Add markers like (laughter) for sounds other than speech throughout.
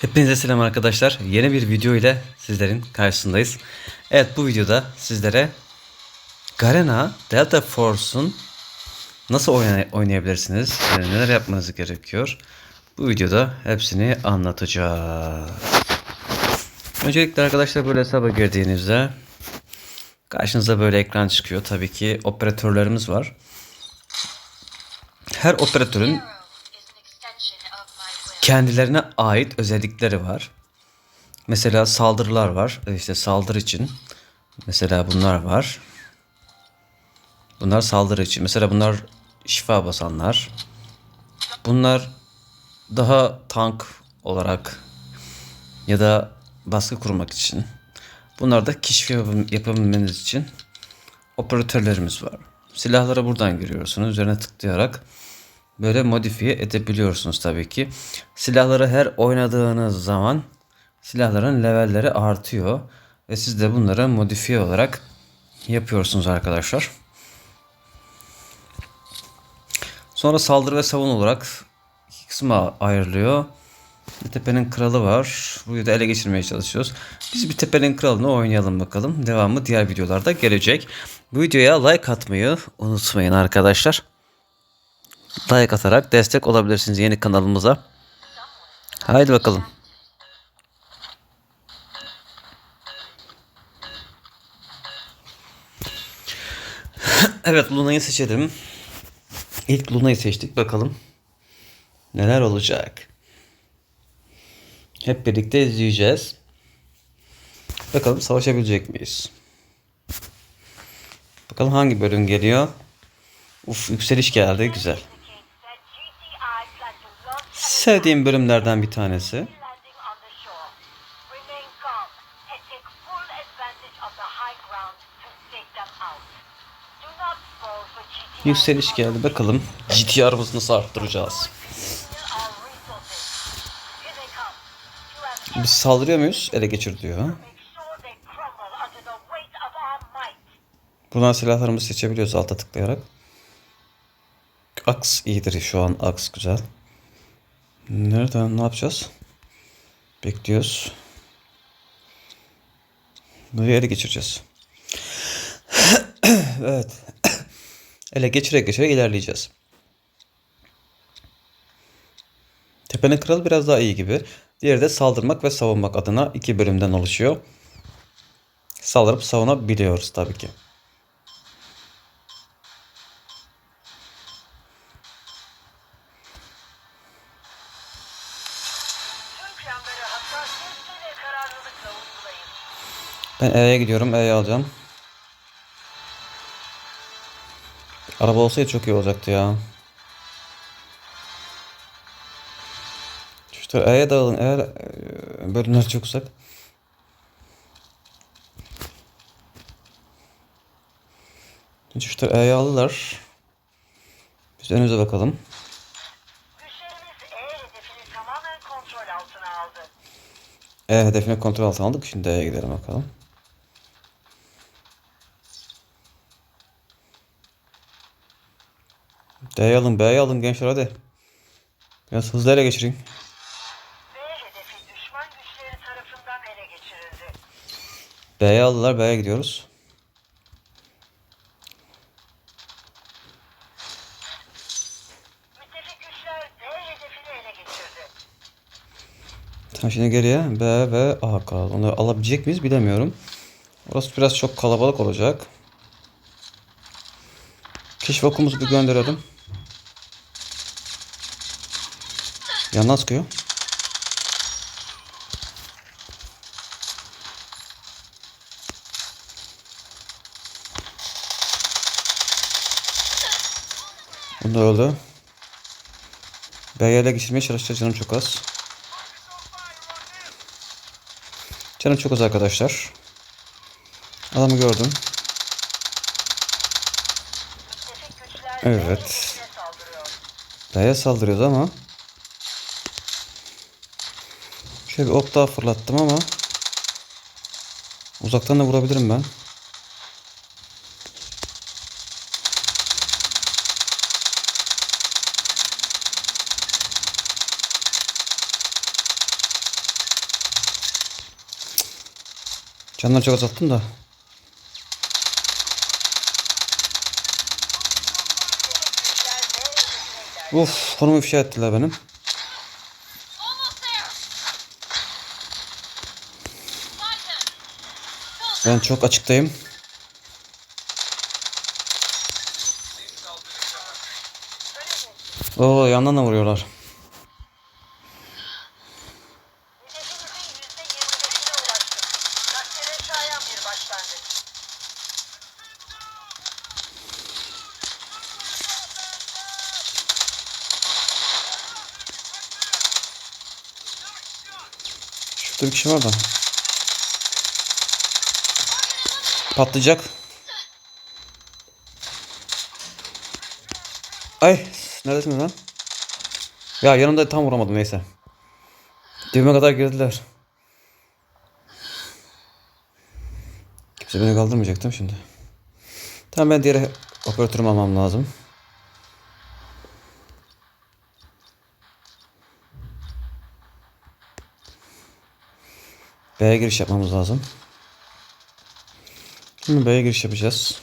Hepinize selam arkadaşlar. Yeni bir video ile sizlerin karşısındayız. Evet bu videoda sizlere Garena Delta Force'un nasıl oyna- oynayabilirsiniz, e, neler yapmanız gerekiyor. Bu videoda hepsini anlatacağız. Öncelikle arkadaşlar böyle hesaba girdiğinizde karşınıza böyle ekran çıkıyor. Tabii ki operatörlerimiz var. Her operatörün kendilerine ait özellikleri var. Mesela saldırılar var. E, İşte saldırı için. Mesela bunlar var. Bunlar saldırı için. Mesela bunlar şifa basanlar. Bunlar daha tank olarak ya da baskı kurmak için. Bunlar da keşif yapabilmeniz için operatörlerimiz var. Silahlara buradan giriyorsunuz. Üzerine tıklayarak böyle modifiye edebiliyorsunuz tabii ki. Silahları her oynadığınız zaman silahların levelleri artıyor ve siz de bunları modifiye olarak yapıyorsunuz arkadaşlar. Sonra saldırı ve savun olarak iki kısma ayrılıyor. Bir tepenin kralı var. Burayı da ele geçirmeye çalışıyoruz. Biz bir tepenin kralını oynayalım bakalım. Devamı diğer videolarda gelecek. Bu videoya like atmayı unutmayın arkadaşlar like atarak destek olabilirsiniz yeni kanalımıza. Haydi bakalım. (laughs) evet Luna'yı seçelim. İlk Luna'yı seçtik bakalım. Neler olacak? Hep birlikte izleyeceğiz. Bakalım savaşabilecek miyiz? Bakalım hangi bölüm geliyor? Uf yükseliş geldi güzel. Sevdiğim bölümlerden bir tanesi. Yükseliş geldi. Bakalım GTR'ımızı nasıl arttıracağız? Biz saldırıyor muyuz? Ele geçir diyor. Buradan silahlarımızı seçebiliyoruz alta tıklayarak. Aks iyidir şu an. Aks güzel. Nereden ne yapacağız? Bekliyoruz. Burayı ele geçireceğiz. (coughs) evet. (coughs) ele geçire geçire ilerleyeceğiz. Tepenin kralı biraz daha iyi gibi. Diğeri de saldırmak ve savunmak adına iki bölümden oluşuyor. Saldırıp savunabiliyoruz tabii ki. Ben E'ye gidiyorum. E'yi alacağım. Araba olsaydı çok iyi olacaktı ya. Çocuklar E'ye dağılın. Eğer e, bölümler çok uzak. Çocuklar E'yi aldılar. Biz önümüze bakalım. E hedefini tamamen kontrol altına aldı. E hedefine kontrol altına aldık. Şimdi E'ye gidelim bakalım. D'yi alın, B'yi alın gençler hadi. Biraz hızlı ele geçirin. B hedefi düşman güçleri tarafından ele geçirildi. B'yi aldılar, B'ye gidiyoruz. Tamam şimdi geriye B ve A kaldı. Onları alabilecek miyiz bilemiyorum. Orası biraz çok kalabalık olacak. Keşif okumuzu bir gönderelim. Yandan sıkıyor. Bunlar öldü. B'ye geçirmeye çalışacağız canım çok az. Canım çok az arkadaşlar. Adamı gördüm. Evet. B'ye saldırıyoruz ama. Şöyle bir ok daha fırlattım ama uzaktan da vurabilirim ben. Canları çok azalttım da. Of konumu ifşa ettiler benim. Ben çok açıktayım. Oo yandan da vuruyorlar. Şurada bir kişi var da. Patlayacak. Ay neredesin lan? Ya yanımda tam vuramadım neyse. Dibime kadar girdiler. Kimse beni kaldırmayacaktım şimdi. Tamam ben diğer operatörümü almam lazım. B'ye giriş yapmamız lazım. Şimdi B'ye giriş yapacağız.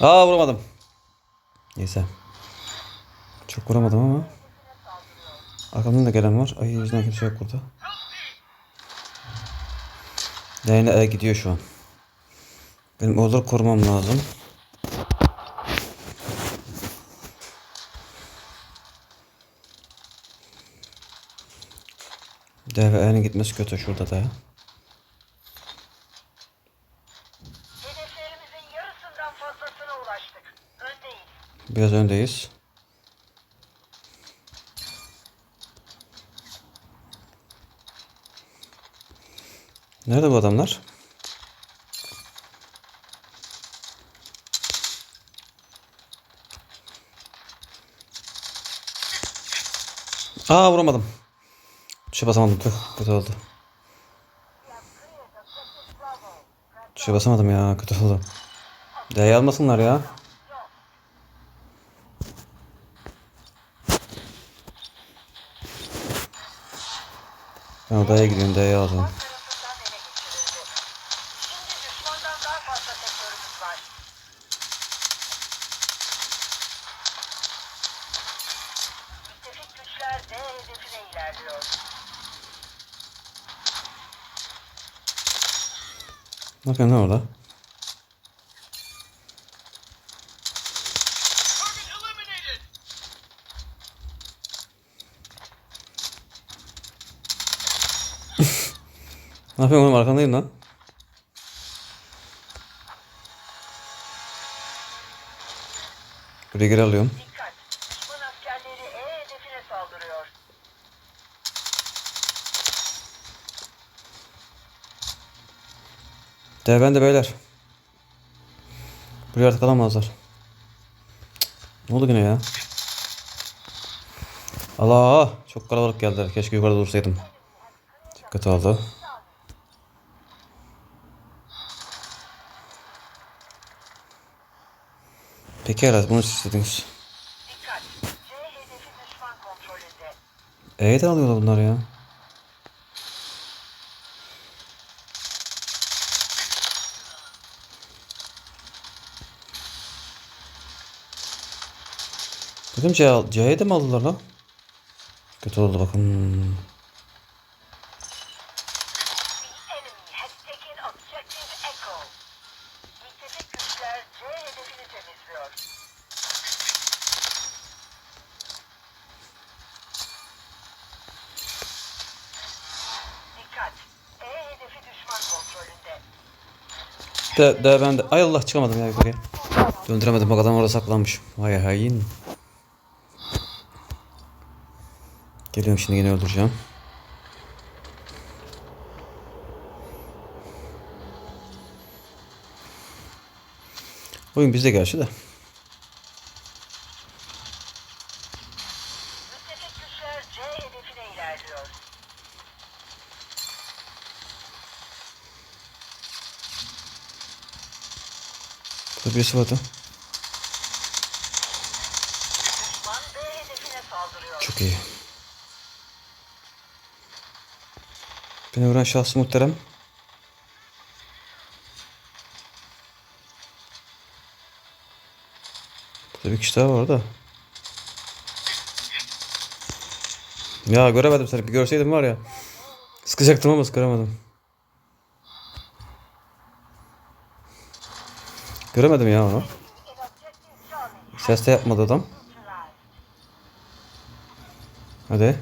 Aa vuramadım. Neyse. Çok vuramadım ama. Arkamdan da gelen var. Ay yüzünden kimse yok burada. E gidiyor şu an. Benim oğulları korumam lazım. D ve E'nin gitmesi kötü şurada da Biraz öndeyiz. Nerede bu adamlar? Aa vuramadım. Tuşa basamadım. Tüh, kötü oldu. Tuşa basamadım ya. Kötü oldu. D'yi almasınlar ya. Ben odaya gidiyorum. D'yi alacağım. tarafından ele geçirildi. Şimdi düşmandan daha fazla sektörümüz var. Müttefik güçler D hedefine ilerliyor. Ne orada? Ne yapıyorsun oğlum arkandayım lan. Buraya geri alıyorum. Dikkat! Düşman beyler. Buraya artık alamazlar. Cık, Ne oldu yine ya? Allah! Çok kalabalık geldiler. Keşke yukarıda dursaydım. Kötü oldu. Herhalde bunu istediniz. Hedefi düşman kontrolünde. E'den alıyorlar bunlar ya. Al- C'ye de mi aldılar lan? Kötü oldu bakın. De, de ben de. Ay Allah çıkamadım ya yukarıya. Döndüremedim bak adam orada saklanmış. Vay hain. Geliyorum şimdi yine öldüreceğim. Oyun bizde gerçi de. Saldırıyor. Çok iyi. Beni vuran şahsı muhterem. Burada bir kişi daha var da. Ya göremedim seni. Bir görseydim var ya. Sıkacaktım ama sıkamadım. Göremedim ya onu. Ses de yapmadı adam. Hadi.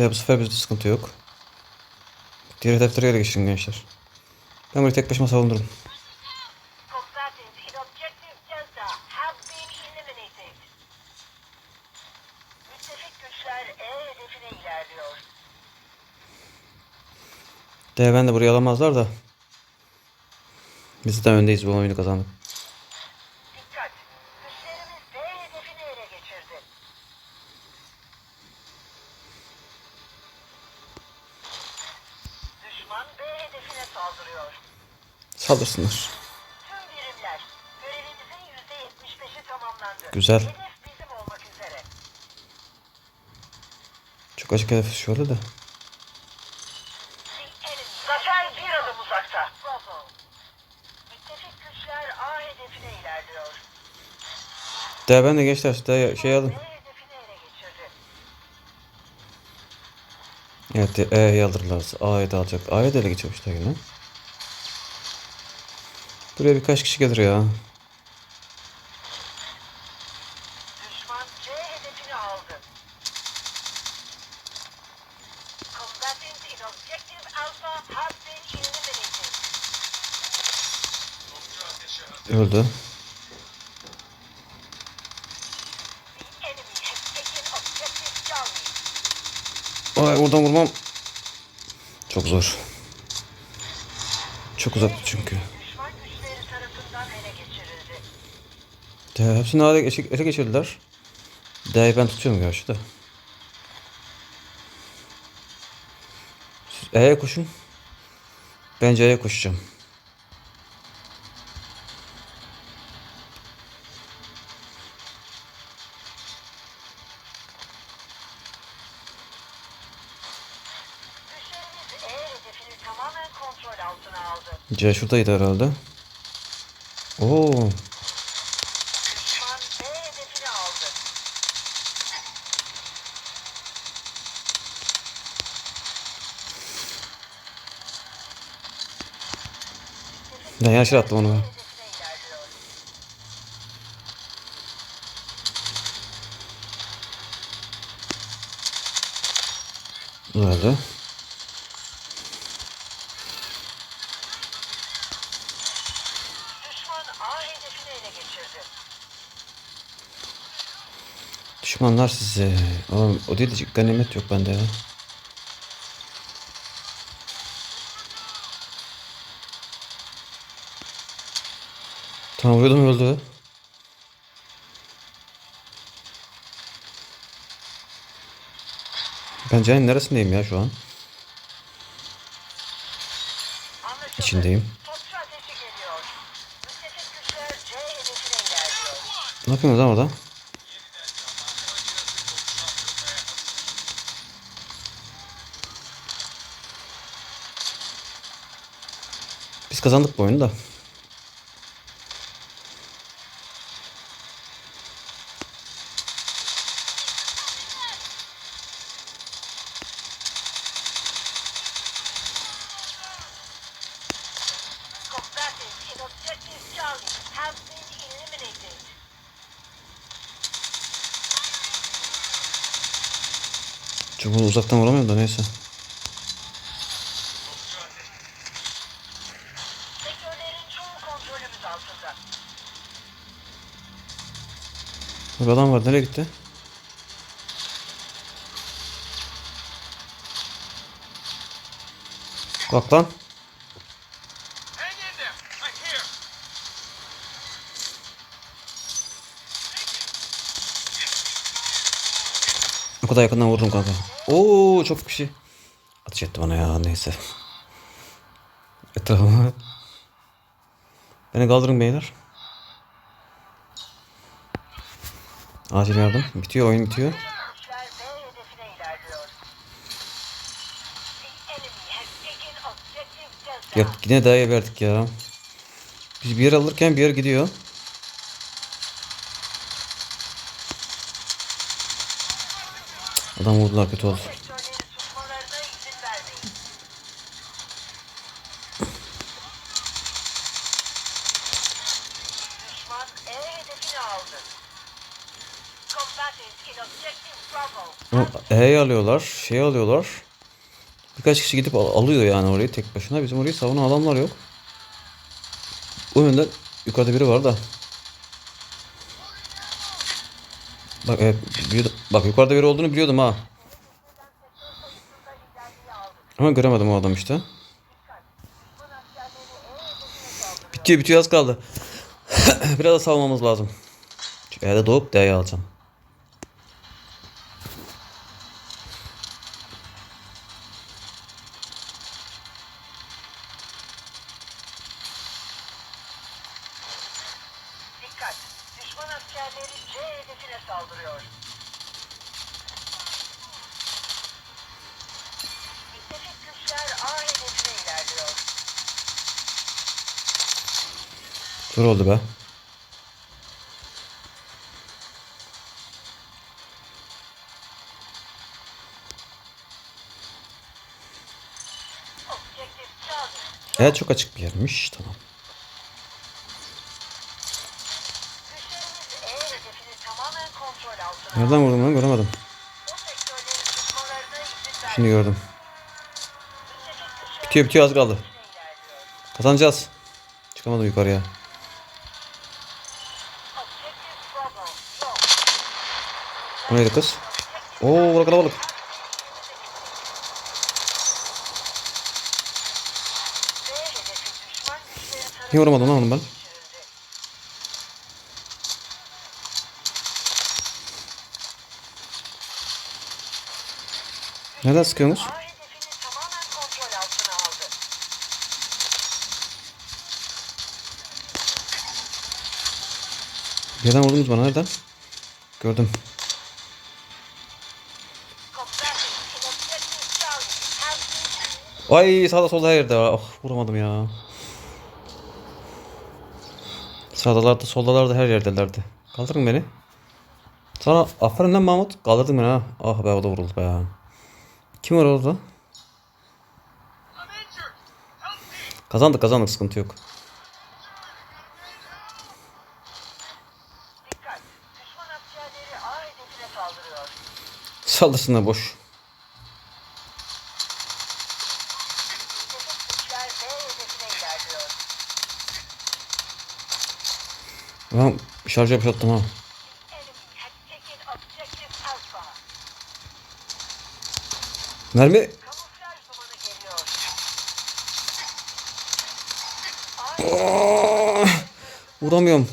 Tabi bu sefer bizde sıkıntı yok. Diğer hedeflere göre geçirin gençler. Ben burayı tek başıma savunurum. De ben de burayı alamazlar da. Biz de öndeyiz bu oyunu kazandık. Uzakta. Bravo. Müttefik güçler A hedefine ilerliyor. De ben de gençler de şey alın. Evet E'yi alırlarsa A'yı da alacak. A'yı da ele geçirmişler yine. Buraya birkaç kişi gelir ya. Öldü. Ay oradan vurmam. Çok zor. Çok uzaktı çünkü. Düşman güçleri tarafından ele geçirildi. De hepsini ele, ele geçirdiler. D'yi ben tutuyorum gerçi de. E'ye koşun. Bence E'ye koşacağım. C şuradaydı herhalde. Oo. A hedefini ele geçirdi. Düşmanlar size. Oğlum o değil de ganimet yok bende ya. Tamam vurdum öldü. Ben C'nin neresindeyim ya şu an? İçindeyim. Ne yapıyorsunuz lan orada? Biz kazandık bu oyunu da. Çok uzaktan vuramıyorum da neyse. Bir adam var nereye gitti? Bak lan. Kadar yakından vurdum kanka. Oo çok kişi. Ateş etti bana ya neyse. Etrafıma. Beni kaldırın beyler. Acil yardım. Bitiyor oyun bitiyor. Ya yine daha verdik ya. Biz bir yer alırken bir yer gidiyor. Adam vurdular kötü oldu. E alıyorlar, şey alıyorlar. Birkaç kişi gidip al- alıyor yani orayı tek başına. Bizim orayı savunan adamlar yok. O yönden yukarıda biri var da. Bak evet, biliyordum. bak yukarıda biri olduğunu biliyordum ha. Ama göremedim o adam işte. Bitiyor bitiyor az kaldı. (coughs) Biraz da savunmamız lazım. Şu E'de doğup D'yi alacağım. Oldu be. Evet çok açık bir yermiş. Tamam. Nereden vurdum lan göremedim. Şimdi gördüm. Bitiyor bitiyor az kaldı. Kazanacağız. Çıkamadım yukarıya. Bu neydi kız? Oo bura kalabalık. Niye vuramadım lan onu ben? Nereden sıkıyorsunuz? Nereden vurdunuz bana nereden? Gördüm. Ay sağda solda her yerde. Oh, vuramadım ya. Sağdalardı soldalardı her yerdelerdi. Kaldırın beni. Sana aferin lan Mahmut. Kaldırdın beni ha. Ah be o da vuruldu be. Kim var orada? Kazandık kazandık sıkıntı yok. Saldırsınlar boş. Ben şarj yapışattım ha. Mermi. Aa, vuramıyorum.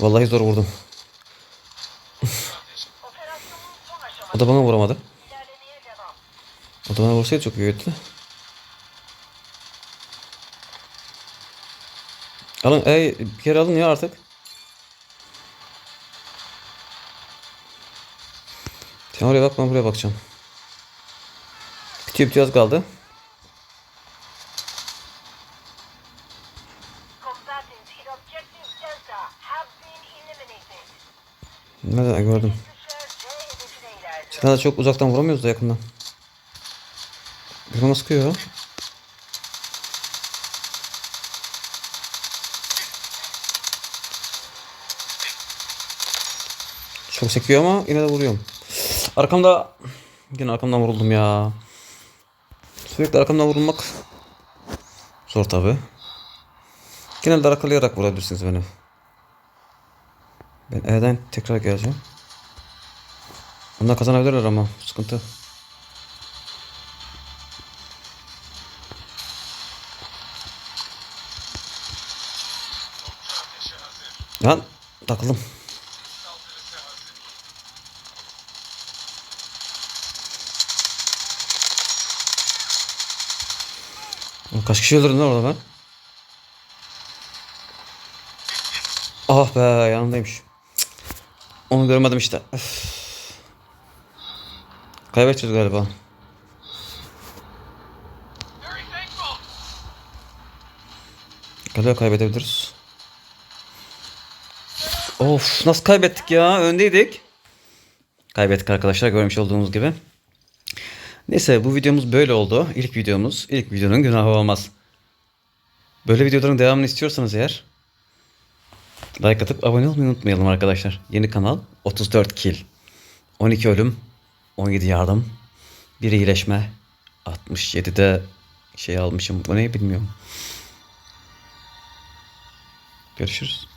Vallahi zor vurdum. O da bana vuramadı. O da bana vursaydı çok iyi olurdu. Alın, ey, bir kere alın ya artık. Sen oraya bak ben buraya bakacağım. Bitiyor bitiyor az kaldı. Nereden gördüm. De çok uzaktan vuramıyoruz da yakından. Bir bana sıkıyor. Çok sekiyor ama yine de vuruyorum. Arkamda yine arkamdan vuruldum ya. Sürekli arkamdan vurulmak zor tabi. Genelde arkalayarak vurabilirsiniz beni. Ben E'den tekrar geleceğim. Onlar kazanabilirler ama sıkıntı. Lan takıldım. Kaç kişi öldürdün lan orada ben? Ah be yanındaymış. Onu görmedim işte. Öf. Kaybedeceğiz galiba. Galiba kaybedebiliriz. Of nasıl kaybettik ya? Öndeydik. Kaybettik arkadaşlar görmüş olduğunuz gibi. Neyse bu videomuz böyle oldu. İlk videomuz. İlk videonun günahı olmaz. Böyle videoların devamını istiyorsanız eğer like atıp abone olmayı unutmayalım arkadaşlar. Yeni kanal 34 kill. 12 ölüm. 17 yardım. 1 iyileşme. 67'de şey almışım. Bu ne bilmiyorum. Görüşürüz.